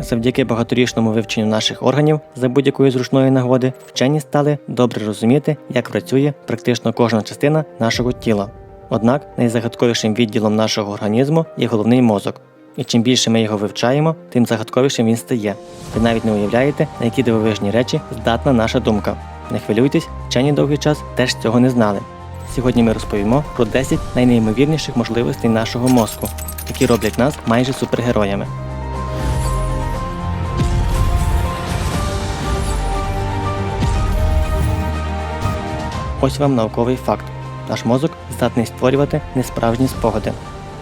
Завдяки багаторічному вивченню наших органів за будь-якої зручної нагоди, вчені стали добре розуміти, як працює практично кожна частина нашого тіла. Однак найзагадковішим відділом нашого організму є головний мозок. І чим більше ми його вивчаємо, тим загадковішим він стає. Ви навіть не уявляєте, на які дивовижні речі здатна наша думка. Не хвилюйтесь, вчені довгий час теж цього не знали. Сьогодні ми розповімо про 10 найнеймовірніших можливостей нашого мозку, які роблять нас майже супергероями. Ось вам науковий факт. Наш мозок здатний створювати несправжні спогади.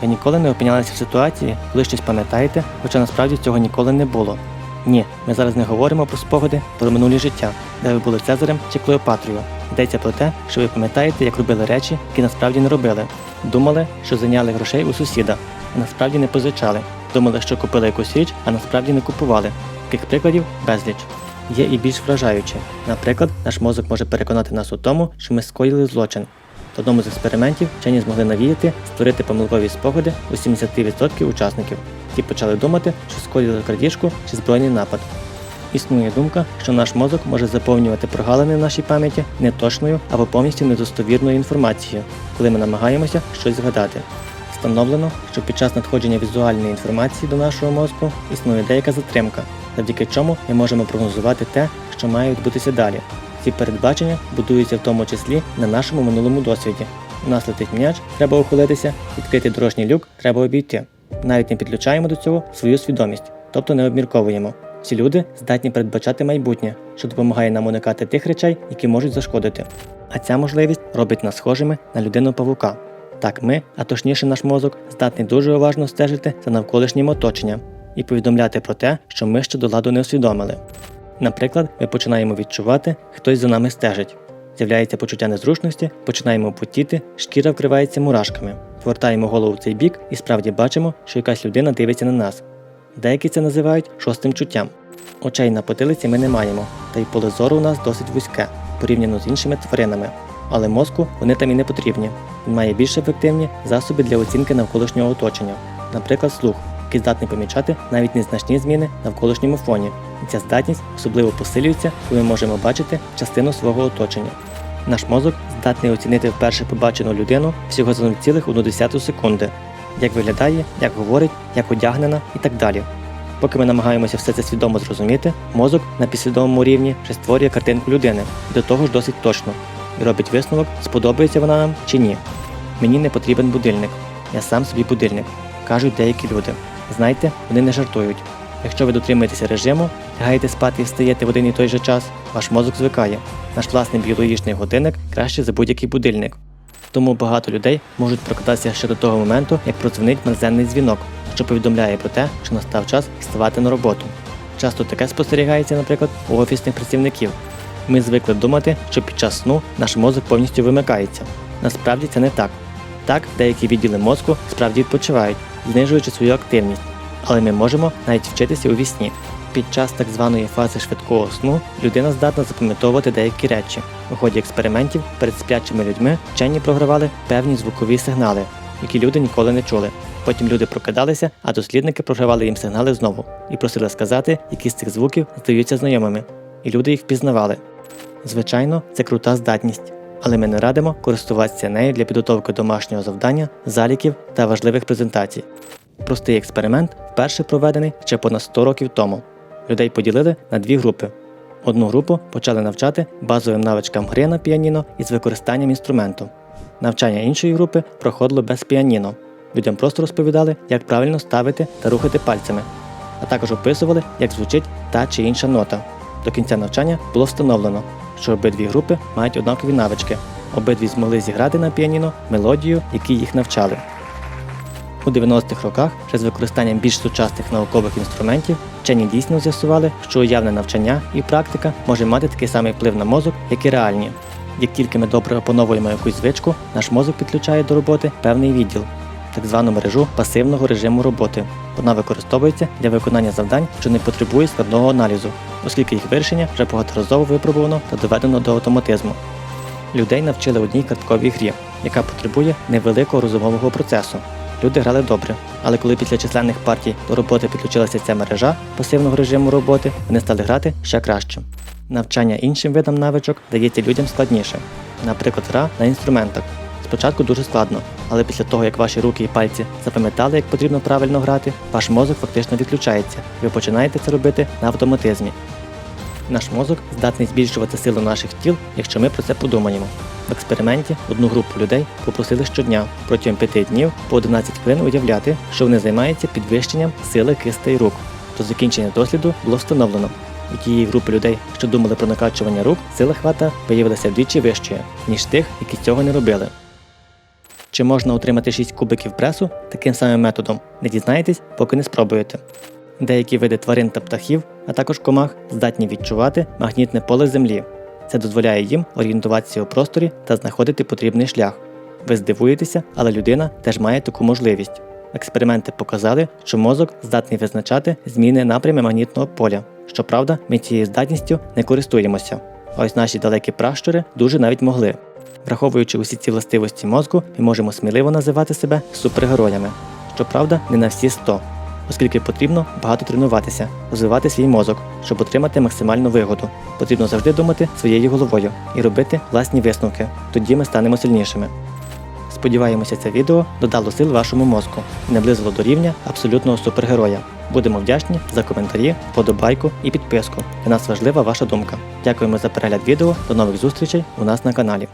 Ви ніколи не опинялися в ситуації, коли щось пам'ятаєте, хоча насправді цього ніколи не було. Ні, ми зараз не говоримо про спогади, про минулі життя, де ви були Цезарем чи Клеопатрою. Йдеться про те, що ви пам'ятаєте, як робили речі, які насправді не робили. Думали, що зайняли грошей у сусіда, а насправді не позичали. Думали, що купили якусь річ, а насправді не купували. Таких прикладів безліч. Є і більш вражаючі. Наприклад, наш мозок може переконати нас у тому, що ми скоїли злочин. В одному з експериментів вчені змогли навіяти створити помилкові спогади у 70% учасників. Ті почали думати, що скоїли крадіжку чи збройний напад. Існує думка, що наш мозок може заповнювати прогалини в нашій пам'яті неточною або повністю недостовірною інформацією, коли ми намагаємося щось згадати. Встановлено, що під час надходження візуальної інформації до нашого мозку існує деяка затримка, завдяки чому ми можемо прогнозувати те, що має відбутися далі. Ці передбачення будуються в тому числі на нашому минулому досвіді. У нас летить м'яч, треба ухилитися, відкрити дорожній люк, треба обійти. Навіть не підключаємо до цього свою свідомість, тобто не обмірковуємо. Ці люди здатні передбачати майбутнє, що допомагає нам уникати тих речей, які можуть зашкодити. А ця можливість робить нас схожими на людину павука. Так ми, а точніше наш мозок, здатний дуже уважно стежити за навколишнім оточенням і повідомляти про те, що ми ще до ладу не усвідомили. Наприклад, ми починаємо відчувати, хтось за нами стежить. З'являється почуття незручності, починаємо потіти, шкіра вкривається мурашками. Повертаємо голову в цей бік і справді бачимо, що якась людина дивиться на нас. Деякі це називають шостим чуттям. Очей на потилиці ми не маємо, та й поле зору у нас досить вузьке, порівняно з іншими тваринами. Але мозку вони там і не потрібні. Він має більш ефективні засоби для оцінки навколишнього оточення, наприклад, слух, який здатний помічати навіть незначні зміни на навколишньому фоні. І ця здатність особливо посилюється, коли ми можемо бачити частину свого оточення. Наш мозок здатний оцінити вперше побачену людину всього за 0,1 секунди, як виглядає, як говорить, як одягнена і так далі. Поки ми намагаємося все це свідомо зрозуміти, мозок на підсвідомому рівні вже створює картинку людини, до того ж досить точно, і робить висновок, сподобається вона нам чи ні. Мені не потрібен будильник, я сам собі будильник, кажуть деякі люди. Знаєте, вони не жартують. Якщо ви дотримуєтеся режиму, лягаєте спати і встаєте в один і той же час, ваш мозок звикає. Наш власний біологічний годинник краще за будь-який будильник. Тому багато людей можуть прокидатися ще до того моменту, як продзвонить мерзенний дзвінок, що повідомляє про те, що настав час вставати на роботу. Часто таке спостерігається, наприклад, у офісних працівників. Ми звикли думати, що під час сну наш мозок повністю вимикається. Насправді це не так. Так, деякі відділи мозку справді відпочивають, знижуючи свою активність, але ми можемо навіть вчитися у вісні. Під час так званої фази швидкого сну людина здатна запам'ятовувати деякі речі. У ході експериментів перед сплячими людьми вчені програвали певні звукові сигнали, які люди ніколи не чули. Потім люди прокидалися, а дослідники програвали їм сигнали знову і просили сказати, які з цих звуків здаються знайомими, і люди їх впізнавали. Звичайно, це крута здатність, але ми не радимо користуватися нею для підготовки домашнього завдання, заліків та важливих презентацій. Простий експеримент вперше проведений ще понад 100 років тому. Людей поділили на дві групи. Одну групу почали навчати базовим навичкам гри на піаніно із використанням інструменту. Навчання іншої групи проходило без піаніно. Людям просто розповідали, як правильно ставити та рухати пальцями, а також описували, як звучить та чи інша нота. До кінця навчання було встановлено, що обидві групи мають однакові навички. Обидві змогли зіграти на піаніно мелодію, якій їх навчали. У 90-х роках, ще з використанням більш сучасних наукових інструментів, вчені дійсно з'ясували, що уявне навчання і практика може мати такий самий вплив на мозок, як і реальні. Як тільки ми добре опановуємо якусь звичку, наш мозок підключає до роботи певний відділ, так звану мережу пасивного режиму роботи. Вона використовується для виконання завдань, що не потребує складного аналізу, оскільки їх вирішення вже багаторазово випробувано та доведено до автоматизму. Людей навчили одній картковій грі, яка потребує невеликого розумового процесу. люди грали добре. Але коли після численних партій до роботи підключилася ця мережа пасивного режиму роботи, вони стали грати ще краще. Навчання іншим видам навичок дається людям складніше. Наприклад, гра на інструментах. Спочатку дуже складно, але після того, як ваші руки і пальці запам'ятали, як потрібно правильно грати, ваш мозок фактично відключається, і ви починаєте це робити на автоматизмі. Наш мозок здатний збільшувати силу наших тіл, якщо ми про це подумаємо. В експерименті одну групу людей попросили щодня протягом 5 днів по 11 хвилин уявляти, що вони займаються підвищенням сили кистей рук. До закінчення досліду було встановлено. У тієї групи людей, що думали про накачування рук, сила хвата виявилася вдвічі вищою, ніж тих, які цього не робили. Чи можна отримати 6 кубиків пресу таким самим методом? Не дізнаєтесь, поки не спробуєте. Деякі види тварин та птахів, а також комах, здатні відчувати магнітне поле Землі. Це дозволяє їм орієнтуватися у просторі та знаходити потрібний шлях. Ви здивуєтеся, але людина теж має таку можливість. Експерименти показали, що мозок здатний визначати зміни напрями магнітного поля. Щоправда, ми цією здатністю не користуємося. Ось наші далекі пращури дуже навіть могли. Враховуючи усі ці властивості мозку, ми можемо сміливо називати себе супергероями. Щоправда, не на всі 100, оскільки потрібно багато тренуватися, розвивати свій мозок, щоб отримати максимальну вигоду. Потрібно завжди думати своєю головою і робити власні висновки. Тоді ми станемо сильнішими. Сподіваємося, це відео додало сил вашому мозку і наблизило до рівня абсолютного супергероя. Будемо вдячні за коментарі, вподобайку і підписку. Для нас важлива ваша думка. Дякуємо за перегляд відео. До нових зустрічей у нас на каналі.